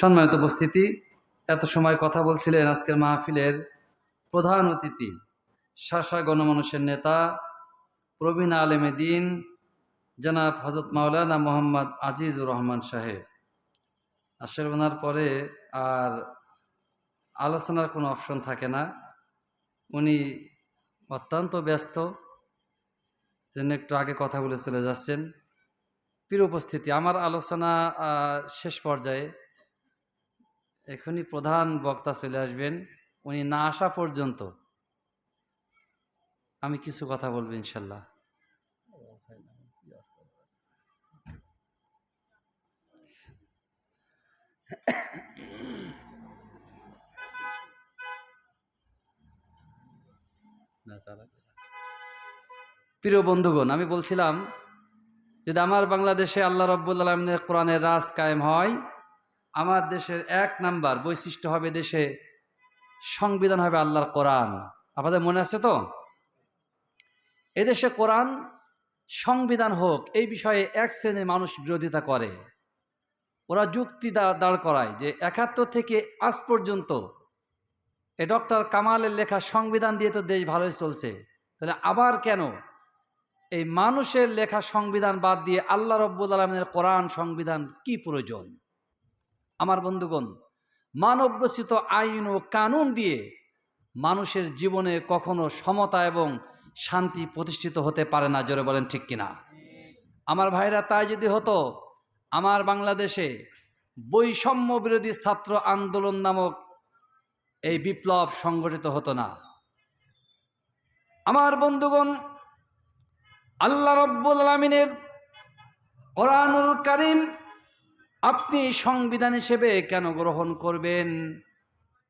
সম্মানিত উপস্থিতি, এত সময় কথা বলছিলেন আজকের মাহফিলের প্রধান অতিথি, শাসা গণমানুষের নেতা, প্রবীণ আলেমে দিন, জনাব হজরত মাওলানা মোহাম্মদ আজিজুর রহমান সাহেব। আসর ওনার পরে আর আলোচনার কোনো অপশন থাকে না। উনি অত্যন্ত ব্যস্ত জন্য একটু আগে কথা বলে চলে যাচ্ছেন। প্রিয় উপস্থিতি, আমার আলোচনা শেষ পর্যায়ে এখনই প্রধান বক্তা চলে আসবেন। উনি না আসা পর্যন্ত আমি কিছু কথা বলব ইনশাল্লাহ। প্রিয় বন্ধুগণ, আমি বলছিলাম, যদি আমার বাংলাদেশে আল্লাহ রব্বুল আলমিনের কোরআনের রাজ কায়েম হয় আমার দেশের এক নাম্বার বৈশিষ্ট্য হবে দেশে সংবিধান হবে আল্লাহর কোরআন। আপনাদের মনে আছে তো? এদেশে কোরআন সংবিধান হোক, এই বিষয়ে এক শ্রেণির মানুষ বিরোধিতা করে। ওরা যুক্তি দাঁড় করায় যে একাত্তর থেকে আজ পর্যন্ত এ ডক্টর কামালের লেখা সংবিধান দিয়ে তো দেশ ভালোই চলছে। তাহলে আবার কেন এই মানুষের লেখা সংবিধান বাদ দিয়ে আল্লাহ রব্বুল আলমিনের কোরআন সংবিধান কি প্রয়োজন? আমার বন্ধুগণ মানবরচিত আইন ও কানুন দিয়ে মানুষের জীবনে কখনো সমতা এবং শান্তি প্রতিষ্ঠিত হতে পারে না, জোরে বলেন ঠিক কিনা? আমার ভাইরা, তাই যদি হতো, আমার বাংলাদেশে বৈষম্য বিরোধী ছাত্র আন্দোলন নামক এই বিপ্লব সংগঠিত হতো না। আমার বন্ধুগণ, আল্লাহ রব্বুল আলমিনের কোরআনুল কারিম আপনি সংবিধান হিসেবে কেন গ্রহণ করবেন?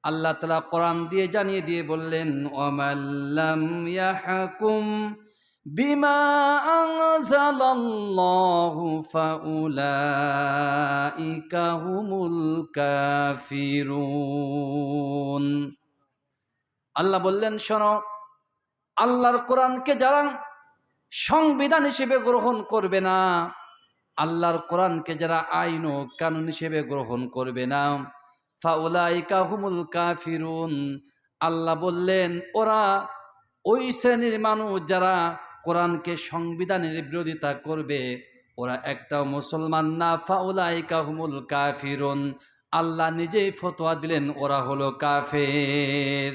আল্লাহ তালা কোরআন দিয়ে জানিয়ে দিয়ে বললেন ওমাল্লাম বিমা কাফিরুন। আল্লাহ বললেন, শোনো, আল্লাহর কোরআনকে যারা সংবিধান হিসেবে গ্রহণ করবে না আল্লাহর কোরআনকে যারা আইন ও কানুন হিসেবে গ্রহণ করবে না। ফাউলাইকা হুমুল কাফিরুন। আল্লাহ বললেন, ওরা ওই শ্রেণির মানুষ যারা কোরআনকে সংবিধানের বিরোধিতা করবে, ওরা একটাও মুসলমান না। ফাউলাইকা হুমুল কাফিরুন। আল্লাহ নিজেই ফতোয়া দিলেন, ওরা হলো কাফের।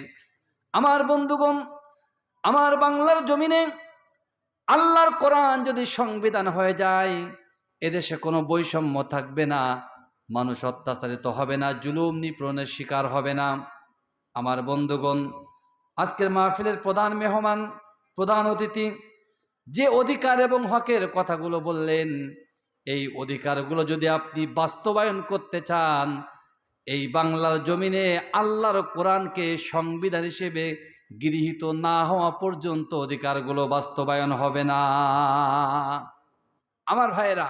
আমার বন্ধুগণ, আমার বাংলার জমিনে আল্লাহর কোরআন যদি সংবিধান হয়ে যায় এদেশে কোনো বৈষম্য থাকবে না। মানুষ অত্যাচারিত হবে না, জুলুম নিপূরণের শিকার হবে না। আমার বন্ধুগণ, আজকের মাহফিলের প্রধান মেহমান, প্রধান অতিথি, যে অধিকার এবং হকের কথাগুলো বললেন, এই অধিকারগুলো যদি আপনি বাস্তবায়ন করতে চান, এই বাংলার জমিনে আল্লাহর কোরআনকে সংবিধান হিসেবে গৃহীত না হওয়া পর্যন্ত অধিকারগুলো বাস্তবায়ন হবে না। আমার ভাইয়েরা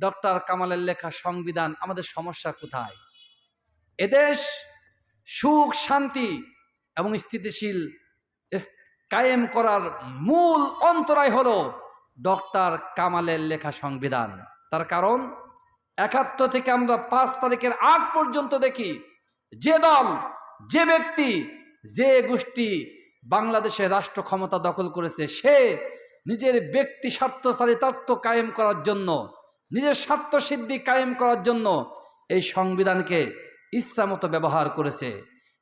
ডক্টর কামালের লেখা সংবিধান আমাদের সমস্যা কোথায়? এদেশ সুখ, শান্তি এবং স্থিতিশীল কায়েম করার মূল অন্তরায় হল ডক্টর কামালের লেখা সংবিধান। তার কারণ, একাত্তর থেকে আমরা পাঁচ তারিখের আগ পর্যন্ত দেখি, যে দল, যে ব্যক্তি, যে গোষ্ঠী বাংলাদেশের রাষ্ট্র ক্ষমতা দখল করেছে, সে নিজের ব্যক্তি স্বার্থ চারিতার্থ কায়েম করার জন্য নিজের স্বার্থ সিদ্ধি কায়েম করার জন্য এই সংবিধানকে ইচ্ছামতো ব্যবহার করেছে।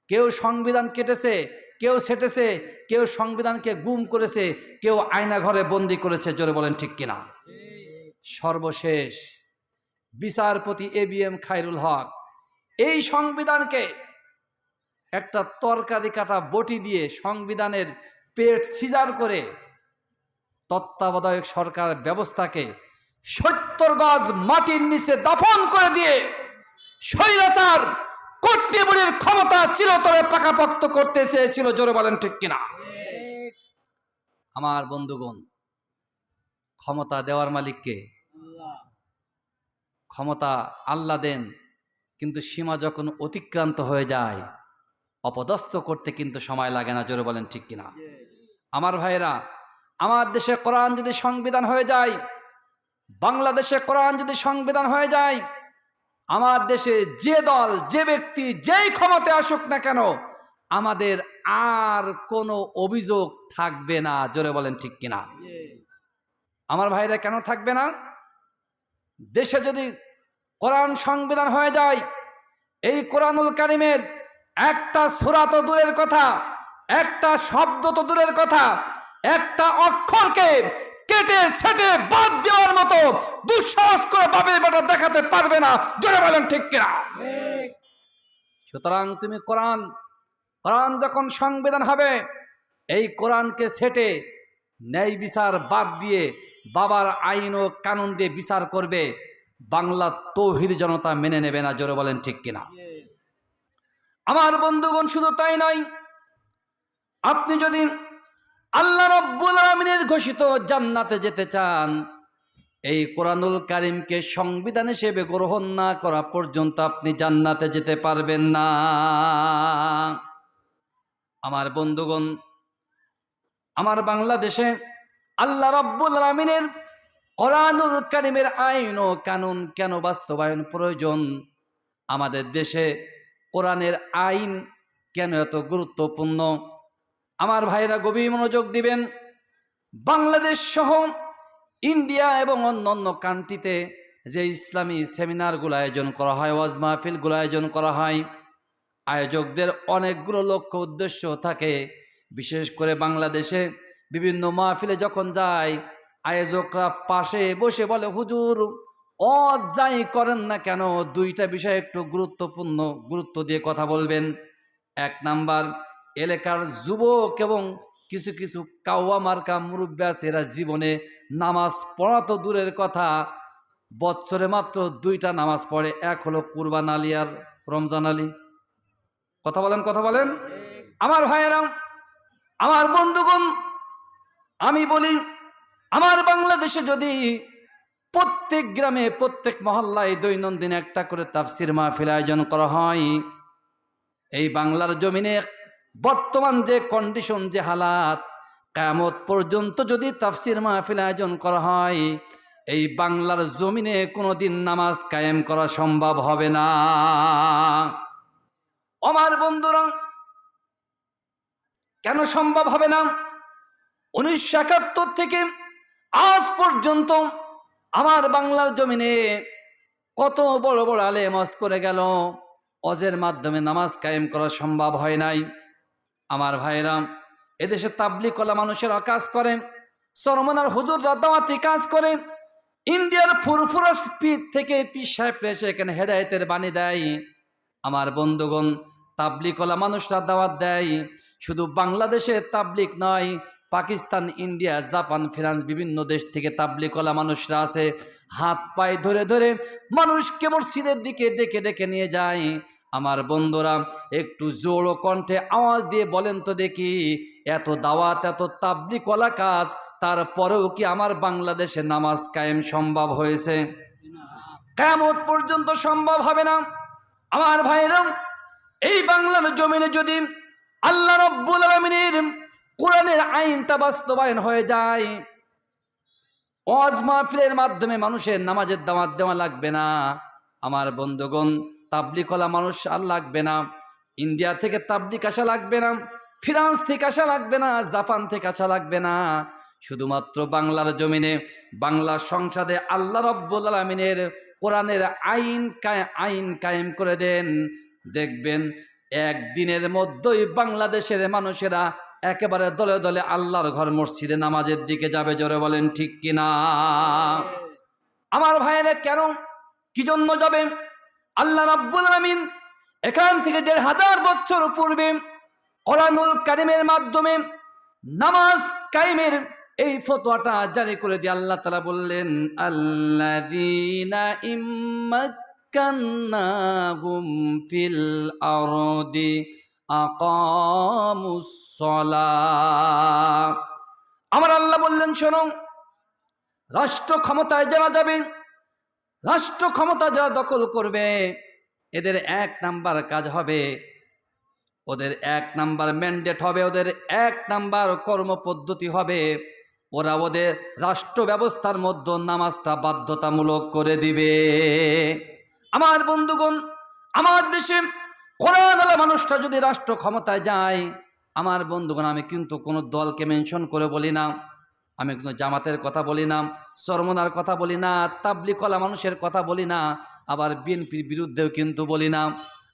কেউ সংবিধান কেটেছে, কেউ সেটেছে কেউ সংবিধানকে গুম করেছে, কেউ আয়না ঘরে বন্দি করেছে, জোরে বলেন ঠিক কিনা? সর্বশেষ বিচারপতি A B M Khairul Haque এই সংবিধানকে একটা তরকারি কাটা বটি দিয়ে সংবিধানের পেট সিজার করে তত্ত্বাবধায়ক সরকার ব্যবস্থাকে সত্তর গজ মাটির নিচে দাফন করে দিয়ে স্বৈরাচার কর্তৃপক্ষের ক্ষমতা চিরতরে পাকাপোক্ত করতে চেয়েছিল, জোরে বলেন ঠিক কিনা? আমার বন্ধুগণ, ক্ষমতা দেওয়ার মালিককে ক্ষমতা আল্লাহ দেন, কিন্তু সীমা যখন অতিক্রান্ত হয়ে যায়, অপদস্থ করতে কিন্তু সময় লাগে না, জোরে বলেন ঠিক কিনা? আমার ভাইয়েরা, আমার দেশে কোরআন যদি সংবিধান হয়ে যায় বাংলাদেশে কোরআন যদি সংবিধান হয়ে যায়, আমার দেশে যে দল, যে ব্যক্তি যেই ক্ষমতায় আসুক না কেন, আমাদের আর কোনো অভিযোগ থাকবে না। জোরে বলেন ঠিক কিনা? আমার ভাইরা কেন থাকবে না? দেশে যদি কোরআন সংবিধান হয়ে যায়, এই কোরআনুল কারিমের একটা সুরা তো দূরের কথা, একটা শব্দ তো দূরের কথা, একটা কেটে সেটে বাদ দেওয়ার মতো দুঃসাহস করে বাপের বেটা দেখাতে পারবে না। জোরে বলেন ঠিক কিনা? সুতরাং তুমি কোরআন কোরআন যখন সংবিধান হবে, এই কোরআনকে সেটে ন্যায় বিচার বাদ দিয়ে বাবার আইন ও কানুন দিয়ে বিচার করবে, বাংলা তৌহিদ জনতা মেনে নেবে না, জোরে বলেন ঠিক কিনা? আমার বন্ধুগণ, শুধু তাই নয়, আপনি যদি আল্লাহ রব্বুল আলমিনের ঘোষিত জান্নাতে যেতে চান। এই কোরআনুল কারিমকে সংবিধান হিসেবে গ্রহণ না করা পর্যন্ত আপনি জান্নাতে যেতে পারবেন না। আমার বন্ধুগণ, আমার বাংলাদেশে আল্লাহ রব্বুল আলমিনের কোরআনুল কারিমের আইন ও কানুন কেন বাস্তবায়ন প্রয়োজন? আমাদের দেশে কোরআনের আইন কেন এত গুরুত্বপূর্ণ? আমার ভাইরা গভীর মনোযোগ দিবেন। বাংলাদেশ সহ ইন্ডিয়া এবং অন্য অন্য কান্ট্রিতে যে ইসলামী সেমিনারগুলো আয়োজন করা হয়, ওয়াজ মাহফিলগুলো আয়োজন করা হয়, আয়োজকদের অনেকগুলো লক্ষ্য উদ্দেশ্য থাকে। বিশেষ করে বাংলাদেশে বিভিন্ন মাহফিলে যখন যায়, আয়োজকরা পাশে বসে বলে, হুজুর ও যাই করেন না কেন? দুইটা বিষয় একটু গুরুত্বপূর্ণ, গুরুত্ব দিয়ে কথা বলবেন। এক নাম্বার এলাকার যুবক এবং কিছু কিছু কাওয়া মার্কা মুরব্বী আছে এরা জীবনে নামাজ পড়া তো দূরের কথা, বৎসরে মাত্র দুইটা নামাজ পড়ে, এক হলো কুরবান আলী আর রমজান আলী। কথা বলেন কথা বলেন। আমার ভাইয়েরা, আমার বন্ধুগণ, আমি বলি, আমার বাংলাদেশে যদি প্রত্যেক গ্রামে, প্রত্যেক মহল্লায় দৈনন্দিন একটা করে তাফসির মাহফিল আয়োজন করা হয়, এই বাংলার জমিনে বর্তমান যে কন্ডিশন যে হালাত, কায়ামত পর্যন্ত যদি তাফসির মাহফিল আয়োজন করা হয়, এই বাংলার জমিনে কোনোদিন নামাজ কায়েম করা সম্ভব হবে না। আমার বন্ধুরা, কেন সম্ভব হবে না? উনিশশো একাত্তর থেকে আজ পর্যন্ত আমার বাংলার জমিনে কত বড় বড় আলেম অজ করে গেল, অজের মাধ্যমে নামাজ কায়েম করা সম্ভব হয় নাই। আমার ভাইরাম এদেশে তাবলিকলা মানুষেরা কাজ করে সরমনার হুজুর দাওয়াতি কাজ করে, ইন্ডিয়ার ফুরফুরা স্পিড থেকে পিস সাহেব এখানে হেদায়তের বাণী দেয়। আমার বন্ধুগণ তাবলিকলা মানুষরা দাওয়াত দেয়। শুধু বাংলাদেশে তাবলিক নয়, পাকিস্তান, ইন্ডিয়া, জাপান, ফ্রান্স, বিভিন্ন দেশ থেকে তাবলিকলা মানুষরা আছে হাত পায়ে ধরে ধরে মানুষকে মসজিদের দিকে ডেকে ডেকে নিয়ে যায়। আমার বন্ধুরা, একটু জোড়ো কণ্ঠে আওয়াজ দিয়ে বলেন তো দেখি, এত দাওয়াত, এত তাবলিকলা কাজ, তারপরেও কি আমার বাংলাদেশে নামাজ কায়েম সম্ভব হয়েছে? কেমত পর্যন্ত সম্ভব হবে না। আমার ভাইরাম এই বাংলার জমিনে যদি আল্লাহ রব্বুল আলমিনের কোরআনের আইনটা বাস্তবায়ন হয়ে যায়, ওয়াজ মাহফিলের মাধ্যমে মানুষের নামাজের দামাত দেওয়া লাগবে না। আমার বন্ধুগণ তাবলিকলা মানুষ আর লাগবে না। ইন্ডিয়া থেকে তাবলিক আসা লাগবে না, ফ্রান্স থেকে আসা লাগবে না, জাপান থেকে আসা লাগবে না। শুধুমাত্র বাংলার জমিনে বাংলা সংসদে আল্লাহ রব্বুল আলমিনের কোরআনের আইন আইন কায়েম করে দেন। দেখবেন একদিনের মধ্যেই বাংলাদেশের মানুষেরা একেবারে দলে দলে আল্লাহর ঘর মসজিদে নামাজের দিকে যাবে, জোরে বলেন ঠিক কিনা? আমার ভাইয়েরা, কেন? কি জন্য যাবে? আল্লাহ রাব্বুল আমিন এখান থেকে দেড় হাজার বছর পূর্বে কোরআনুল কারিমের মাধ্যমে নামাজ কায়েমের এই ফতোয়াটা জারি করে দিয়ে আল্লাহ তালা বললেন আল্লাদিনা ইম্মাক্কান্নাহুম ফিল আরদি আকামুসসালাহ আমার আল্লাহ বললেন, শোনো, রাষ্ট্র ক্ষমতায় জানা যাবে রাষ্ট্র ক্ষমতা যা দখল করবে, এদের এক নাম্বার কাজ হবে। ওদের এক নাম্বার ম্যান্ডেট হবে, ওদের এক নাম্বার কর্মপদ্ধতি হবে। ওরা ওদের রাষ্ট্র ব্যবস্থার মধ্যে নামাজটা বাধ্যতামূলক করে দিবে। আমার বন্ধুগণ, আমার দেশে কোরআন আলা মানুষটা যদি রাষ্ট্র ক্ষমতায় যায়, আমার বন্ধুগণ, আমি কিন্তু কোনো দলকে মেনশন করে বলি না। আমি কিন্তু জামাতের কথা বলি না, সরমনার কথা বলি না তাবলিকলা মানুষের কথা বলি না, আবার বিএনপির বিরুদ্ধেও কিন্তু বলি না।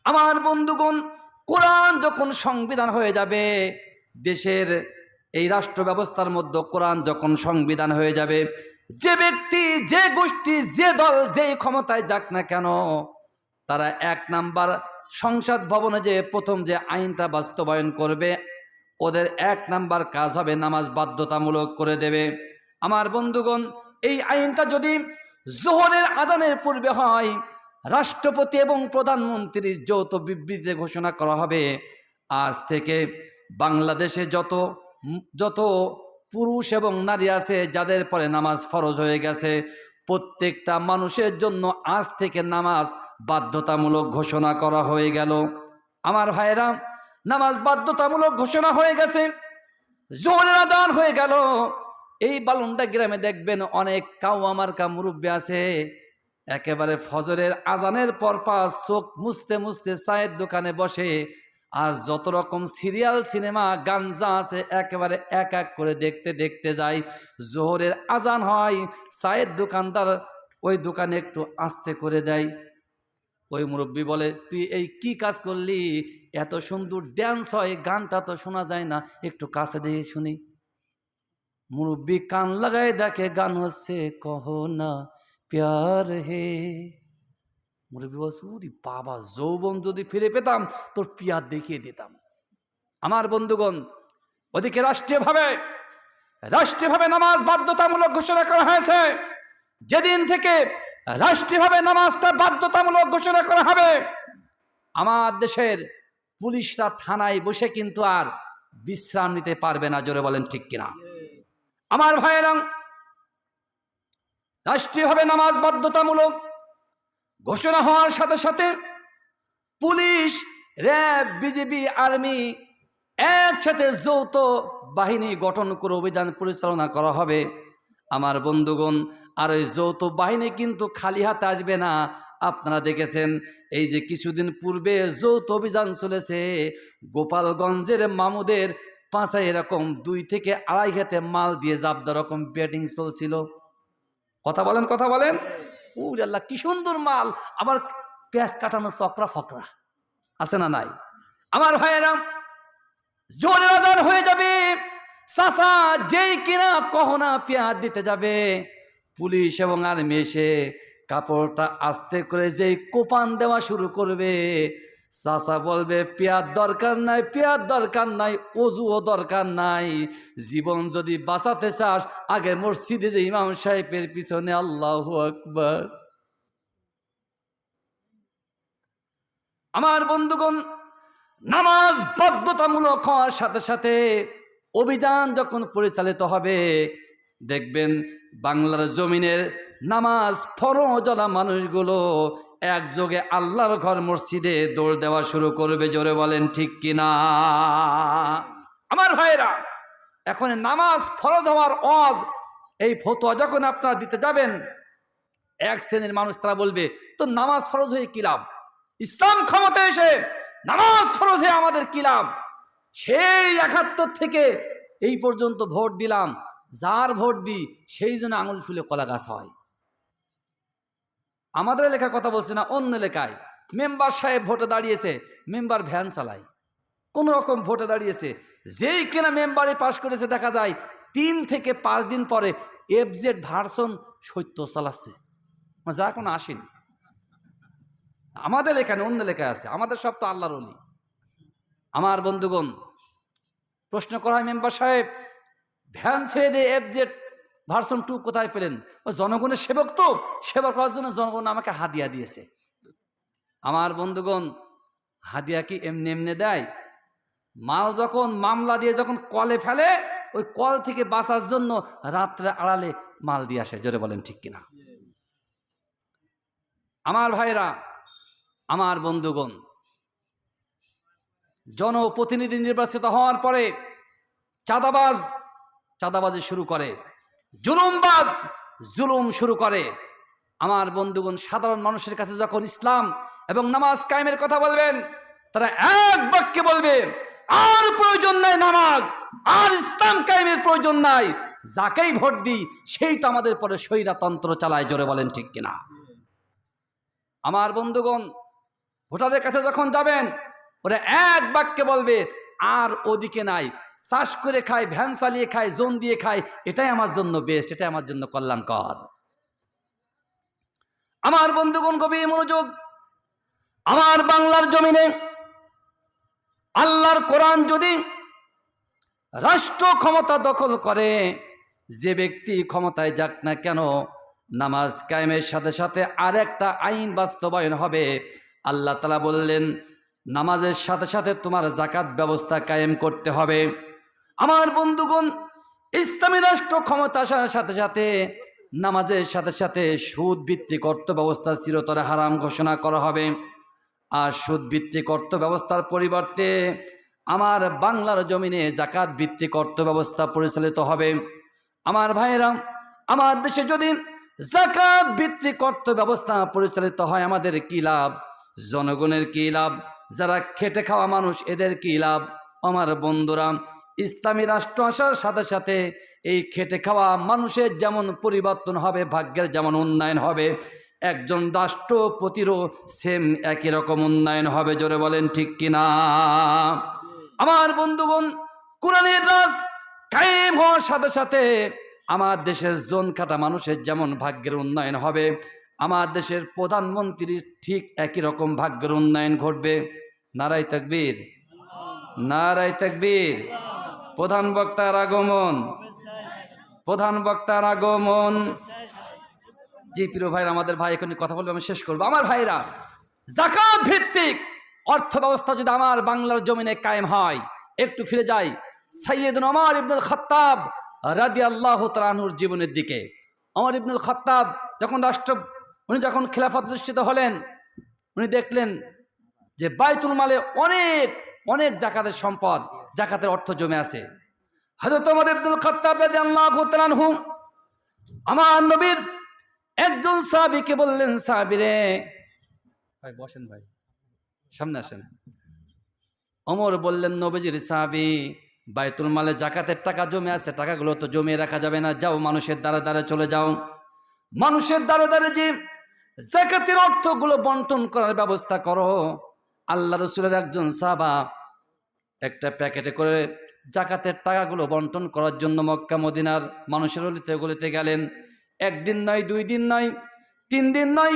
আমার বন্ধুগণ, কোরআন যখন সংবিধান হয়ে যাবে, দেশের এই রাষ্ট্র ব্যবস্থার মধ্যে কোরআন যখন সংবিধান হয়ে যাবে, যে ব্যক্তি, যে গোষ্ঠী, যে দল, যেই ক্ষমতায় যাক না কেন, তারা এক নাম্বার সংসদ ভবনে যে প্রথম যে আইনটা বাস্তবায়ন করবে ওদের এক নাম্বার কাজ হবে নামাজ বাধ্যতামূলক করে দেবে। আমার বন্ধুগণ, এই আইনটা যদি জোহরের আদানের পূর্বে হয়, রাষ্ট্রপতি এবং প্রধানমন্ত্রীর যৌথ বিবৃতিতে ঘোষণা করা হবে, আজ থেকে বাংলাদেশে যত যত পুরুষ এবং নারী আছে, যাদের পরে নামাজ ফরজ হয়ে গেছে, প্রত্যেকটা মানুষের জন্য আজ থেকে নামাজ বাধ্যতামূলক ঘোষণা করা হয়ে গেল। আমার ভাইয়েরা নামাজ বাধ্যতামূলক ঘোষণা হয়ে গেছে। জোরের আদান হয়ে গেল। এই বালুন্ডা গ্রামে দেখবেন অনেক কাউ আমার কা মুরব্বী আছে। একেবারে ফজরের আজানের পর পাঁচ চোখ মুছতে মুছতে চায়ের দোকানে বসে। আর যত রকম সিরিয়াল, সিনেমা গান যা আছে, একেবারে এক এক করে দেখতে দেখতে যাই। জোহরের আজান হয়, চায়ের দোকানদার ওই দোকানে একটু আস্তে করে দেয়। ওই মুরব্বী বলে, তুই এই কি কাজ করলি? এত সুন্দর ড্যান্স হয়, গানটা তো শোনা যায় না। একটু কাছে দিয়ে শুনি। মুরব্বী কান লাগায় দেখে, গান হচ্ছে কহ না প্যার হে। মুরব্বী বলছে, উরি বাবা, যৌবন যদি ফিরে পেতাম, তোর পিয়ার দেখিয়ে দিতাম। আমার বন্ধুগণ, ওদিকে রাষ্ট্রীয়ভাবে রাষ্ট্রীয়ভাবে নামাজ বাধ্যতামূলক ঘোষণা করা হয়েছে। যেদিন থেকে রাষ্ট্রীয়ভাবে নামাজটা বাধ্যতামূলক ঘোষণা করা হবে, আমার দেশের পুলিশরা থানায় বসে কিন্তু আর বিশ্রাম নিতে পারবে না, জোরে বলেন ঠিক কিনা? আমার ভাইয়েরা, রাষ্ট্রীয়ভাবে নামাজ বাধ্যতামূলক ঘোষণা হওয়ার সাথে সাথে পুলিশ, র্যাব বিজেপি আর্মি একসাথে যৌথ বাহিনী গঠন করে অভিযান পরিচালনা করা হবে। আমার বন্ধুগণ, আর ওই যৌথ বাহিনী কিন্তু খালি হাতে আসবে না আপনারা দেখেছেন, এই যে কিছুদিন পূর্বে যৌথ অভিযান চলেছে, গোপালগঞ্জের মামুদের পাঁচা এরকম দুই থেকে আড়াই হাতে মাল দিয়ে জাবদা রকম ব্যাটিং চলছিল। কথা বলেন কথা বলেন। উরে আল্লাহ, কি সুন্দর মাল। আবার পেঁয়াজ কাটানো চকরা ফকরা। আছে না নাই? আমার ভাইয়েরা জোরের আদান হয়ে যাবে। চাষা যেই কিনা কহনা পেঁয়াজ দিতে যাবে। পুলিশ এবং আর্মি এসে কাপড়টা আস্তে করে যেই কোপান দেওয়া শুরু করবে চাষা বলবে পেয়ার দরকার নাই পেয়ার দরকার নাই, অজুও দরকার নাই। জীবন যদি বাঁচাতে চাস, আগে মসজিদে যে ইমাম সাহেবের পিছনে আল্লাহ আকবর। আমার বন্ধুগণ, নামাজ বাধ্যতামূলক হওয়ার সাথে সাথে অভিযান যখন পরিচালিত হবে, দেখবেন বাংলার জমিনের নামাজ ফরজলা মানুষগুলো একযোগে আল্লাহর ঘর মসজিদে দৌড় দেওয়া শুরু করবে, জোরে বলেন ঠিক কিনা? আমার ভাইরা এখন নামাজ ফরজ হওয়ার অজ এই ফতোয়া যখন আপনারা দিতে যাবেন, এক শ্রেণির মানুষ তারা বলবে, তো নামাজ ফরজ হয়ে কি লাভ? ইসলাম ক্ষমতা এসে নামাজ ফরজ হয়ে আমাদের কি লাভ? সেই একাত্তর থেকে এই পর্যন্ত ভোট দিলাম, যার ভোট দিই, সেই জন্য আঙুল ফুলে কলা গাছ হয়। আমাদের এলাকার কথা বলছি না, অন্য এলাকায়। মেম্বার সাহেব ভোটে দাঁড়িয়েছে, মেম্বার ভ্যান চালায়। কোন রকম ভোটে দাঁড়িয়েছে। যেই কিনা মেম্বারে পাশ করেছে, দেখা যায় তিন থেকে পাঁচ দিন পরে এফজেড ভার্সন সত্য চালাচ্ছে। যা এখন আসেনি আমাদের এখানে অন্য এলাকায় আছে, আমাদের সব তো আল্লাহর অলি। আমার বন্ধুগণ, প্রশ্ন করা হয়, মেম্বার সাহেব, ভ্যান ছেড়ে দিয়ে এফজেড ভার্সন টু কোথায় পেলেন? জনগণের সেবক তো সেবা করার জন্য জনগণ আমাকে হাদিয়া দিয়েছে। আমার বন্ধুগণ, হাদিয়া কি এমনি এমনি দেয়? মাল যখন মামলা দিয়ে যখন কলে ফেলে, ওই কল থেকে বাঁচার জন্য রাত্রে আড়ালে মাল দিয়ে আসে। জোরে বলেন ঠিক কিনা? আমার ভাইরা আমার বন্ধুগণ, জনপ্রতিনিধি নির্বাচিত হওয়ার পরে চাঁদাবাজ, চাঁদাবাজি শুরু করে। জুলুমবাজ জুলুম শুরু করে। আমার বন্ধুগণ, সাধারণ মানুষের কাছে যখন ইসলাম এবং নামাজ কায়েমের কথা বলবেন, তারা এক বাক্যে বলবে, আর প্রয়োজন নাই নামাজ, আর ইসলাম কায়েমের প্রয়োজন নাই। যাকেই ভোট দিই, সেই তো আমাদের পরে স্বৈরাতন্ত্র চালায়। জোরে বলেন ঠিক কিনা? আমার বন্ধুগণ, ভোটারের কাছে যখন যাবেন, ওরা এক বাক্যে বলবে, আর ওদিকে নাই চাষ করে খায়, ভ্যান চালিয়ে খায়, জোন দিয়ে খায়, এটাই আমার জন্য বেস্ট এটাই আমার জন্য কল্যাণকর। আমার বন্ধুগণ গভীর মনোযোগ, আমার বাংলার জমিনে আল্লাহর কোরআন যদি রাষ্ট্র ক্ষমতা দখল করে, যে ব্যক্তি ক্ষমতায় যাক না কেন, নামাজ কায়েমের সাথে সাথে আর একটা আইন বাস্তবায়ন হবে। আল্লাহ তালা বললেন, নামাজের সাথে সাথে তোমার জাকাত ব্যবস্থা কায়েম করতে হবে। আমার বন্ধুগণ, ইসলামী রাষ্ট্র ক্ষমতা আসার সাথে সাথে, নামাজের সাথে সাথে সুদ ভিত্তিক অর্থ ব্যবস্থা চিরতরে হারাম ঘোষণা করা হবে। আর সুদ ভিত্তিক অর্থ ব্যবস্থার পরিবর্তে আমার বাংলার জমিনে জাকাত ভিত্তিক অর্থ ব্যবস্থা পরিচালিত হবে। আমার ভাইয়েরা, আমার দেশে যদি জাকাত ভিত্তিক অর্থ ব্যবস্থা পরিচালিত হয়, আমাদের কি লাভ? জনগণের কি লাভ? যারা খেটে খাওয়া মানুষ, এদের কি লাভ? আমার বন্ধুরা ইসলামী রাষ্ট্র আসার সাথে সাথে এই খেটে খাওয়া মানুষের যেমন পরিবর্তন হবে, ভাগ্যের যেমন উন্নয়ন হবে, একজন রাষ্ট্রপতিরও সেম একই রকম উন্নয়ন হবে, জোরে বলেন ঠিক কিনা আমার বন্ধুগণ, কোরআনের রাজ কায়েম হওয়ার সাথে সাথে আমার দেশের জোন কাটা মানুষের যেমন ভাগ্যের উন্নয়ন হবে, আমার দেশের প্রধানমন্ত্রীর ঠিক একই রকম ভাগ্যের উন্নয়ন ঘটবে। নারাই তাকবীর। নারাই তাকবীর। প্রধান বক্তার আগমন। প্রধান বক্তার আগমন। জি, প্রিয় ভাইরা, আমাদের ভাই এখানে কথা বলবে, আমি শেষ করব। আমার ভাইরা জাকাত ভিত্তিক অর্থ ব্যবস্থা যদি আমার বাংলার জমিনে কায়েম হয়, একটু ফিরে যাই। সৈয়দ ওমর ইবনুল খত্তাব রাদি আল্লাহ তালাহুর জীবনের দিকে। অমর ইবনুল খত্তাব যখন রাষ্ট্র, উনি যখন খেলাফত অধিষ্ঠিত হলেন, উনি দেখলেন যে বাইতুল মালে অনেক অনেক জাকাতের সম্পদ জাকাতের অর্থ জমে আছে। হজরত অমর ইবনুল খত্তাব আল্লাহ আমার নবীর একজন সাহাবিকে বললেন, সাহাবিরে, ভাই, বসেন ভাই, সামনে আসেন। অমর বললেন, নবীজির সাহাবি, বাইতুল মালে জাকাতের টাকা জমে আছে, টাকাগুলো তো জমিয়ে রাখা যাবে না, যাও মানুষের দ্বারে দ্বারে চলে যাও। মানুষের দ্বারে দ্বারে যে জাকাতের অর্থগুলো বন্টন করার ব্যবস্থা করো, আল্লাহ রসুলের একজন সাহাবা একটা প্যাকেটে করে জাকাতের টাকাগুলো বন্টন করার জন্য মক্কা, মদিনার মানুষের অলিতে গলিতে গেলেন। একদিন নয়, দুই দিন নয়, তিন দিন নয়,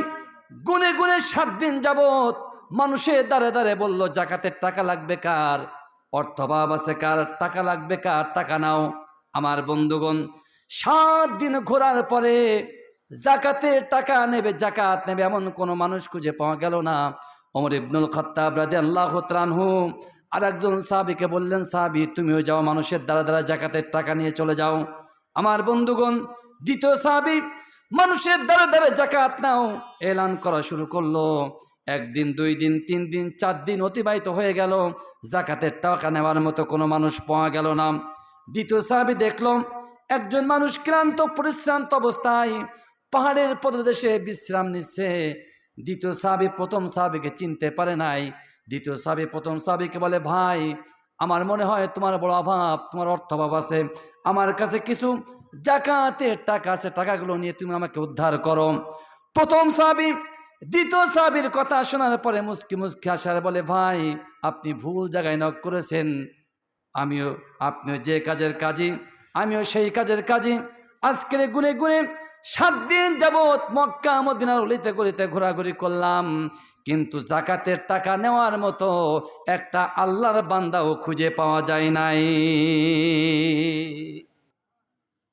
গুনে গুনে সাত দিন যাবৎ মানুষের দ্বারে দ্বারে বলল, জাকাতের টাকা লাগবে কার? অর্থভাব আছে কার? টাকা লাগবে কার? টাকা নাও। আমার বন্ধুগণ, সাত দিন ঘোরার পরে জাকাতের টাকা নেবে, জাকাত নেবে এমন কোনো মানুষ খুঁজে পাওয়া গেল না। ওমর ইবনুল খত্তাব রাদে আল্লাহ আর একজন সাহাবিকে বললেন, সাহাবি, তুমিও যাও, মানুষের দ্বারা দ্বারা জাকাতের টাকা নিয়ে চলে যাও। আমার বন্ধুগণ, দ্বিতীয় সাহাবি, মানুষের দ্বারা দ্বারা জাকাত নাও। এলান করা শুরু করল। একদিন, দুই দিন, তিন দিন, চার দিন অতিবাহিত হয়ে গেল। জাকাতের টাকা নেওয়ার মতো কোনো মানুষ পাওয়া গেল না। দ্বিতীয় সাহাবি দেখল, একজন মানুষ ক্লান্ত, পরিশ্রান্ত অবস্থায় পাহাড়ের পদদেশে বিশ্রাম নিচ্ছে। দ্বিতীয় সাহাবি, প্রথম সাহাবিকে চিনতে পারে নাই। দ্বিতীয় সাবি, প্রথম সাবিকে বলে, ভাই, আমার মনে হয় তোমার বড় অভাব, তোমার অর্থ অভাব আছে। আমার কাছে কিছু জাকাতের টাকা আছে, টাকাগুলো নিয়ে তুমি আমাকে উদ্ধার করো। প্রথম সাবি, দ্বিতীয় সাবির কথা শোনার পরে মুসকি মুসকি আসার বলে, ভাই, আপনি ভুল জায়গায় নক করেছেন। আমিও, আপনিও যে কাজের কাজী, আমিও সেই কাজের কাজী। আজকের গুনে গুনে সাত দিন যাবৎ মক্কা, মদিনার অলিতে গলিতে ঘোরাঘুরি করলাম। কিন্তু জাকাতের টাকা নেওয়ার মতো একটা আল্লাহর বান্দাও খুঁজে পাওয়া যায় নাই।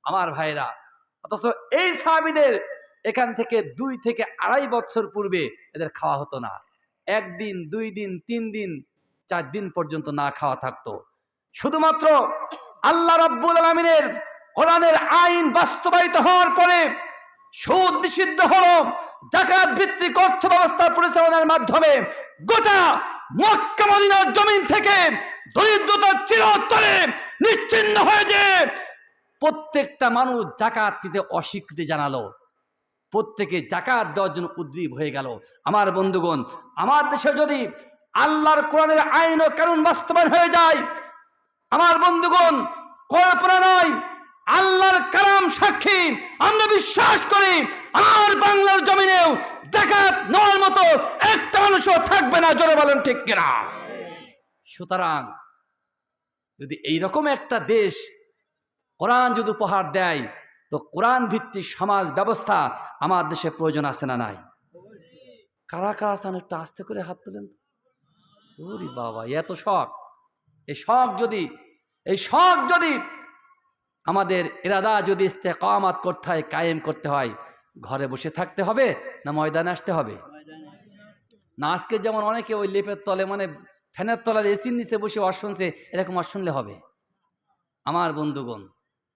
আমার ভাইরা, অথচ এই সাহাবিদের এখান থেকে দুই থেকে আড়াই বছর পূর্বে এদের খাওয়া হতো না। একদিন, দুই দিন, তিন দিন, চার দিন পর্যন্ত না খাওয়া থাকতো। শুধুমাত্র আল্লাহ রব্বুল আলমিনের কোরআনের আইন বাস্তবায়িত হওয়ার পরে সুদ নিষিদ্ধ হলো ডাকাত ভিত্তিক অর্থ ব্যবস্থা পরিচালনার মাধ্যমে গোটা মক্কা মদিনার জমিন থেকে দরিদ্রতা চিরতরে নিশ্চিন্ন হয়ে যে প্রত্যেকটা মানুষ জাকাত দিতে অস্বীকৃতি জানালো। প্রত্যেকে জাকাত দেওয়ার জন্য উদ্গ্রীব হয়ে গেল। আমার বন্ধুগণ, আমার দেশে যদি আল্লাহর কোরআনের আইন ও কানুন বাস্তবায়ন হয়ে যায়, আমার বন্ধুগণ, কল্পনা নয় আল্লাহর কালাম সাক্ষী। আমরা বিশ্বাস করি, আমার বাংলার জমিনেও দেখাত নেওয়ার মতো একটা মানুষও থাকবে না, জোরে বলেন ঠিক কিনা? সুতরাং, যদি এইরকম একটা দেশ কোরআন যদি উপহার দেয়, তো কোরআন ভিত্তিক সমাজ ব্যবস্থা আমার দেশে প্রয়োজন আছে না নাই? কারা কারা আছেন? একটু আস্তে করে হাত তোলেন ওরে বাবা এত শখ। এই শখ যদি, এই শখ যদি আমাদের ইরাদা যদি ইস্তেকামাত করতে হয়, কায়েম করতে হয়, ঘরে বসে থাকতে হবে না ময়দানে আসতে হবে? না, আজকে যেমন অনেকে ওই লেপের তলে মানে ফ্যানের তলার এসির নিচে বসে ওয়াজ শুনছে, এরকম ওয়াজ শুনলে হবে? আমার বন্ধুগণ,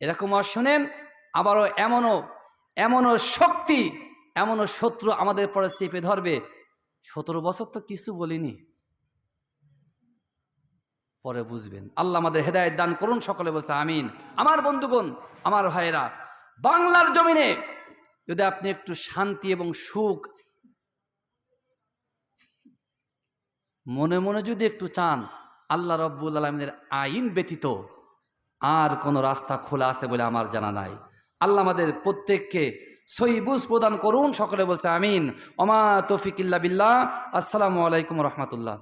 এরকম ওয়াজ শোনেন, আবারও এমনও এমনও শক্তি, এমনও শত্রু আমাদের পরে চেপে ধরবে। সতেরো বছর তো কিছু বলিনি। পরে বুঝবেন। আল্লাহ আমাদের হেদায়ত দান করুন, সকলে বলছে আমিন। আমার বন্ধুগণ, আমার ভাইয়েরা, বাংলার জমিনে যদি আপনি একটু শান্তি এবং সুখ মনে মনে যদি একটু চান, আল্লাহ রব্বুল আলমিনের আইন ব্যতীত আর কোনো রাস্তা খোলা আছে বলে আমার জানা নাই। আল্লাহ আমাদের প্রত্যেককে সহিবুজ প্রদান করুন, সকলে বলছে আমিন। ওমা তৌফিকিল্লা বিল্লাহ। আসসালামু আলাইকুম রহমতুল্লাহ।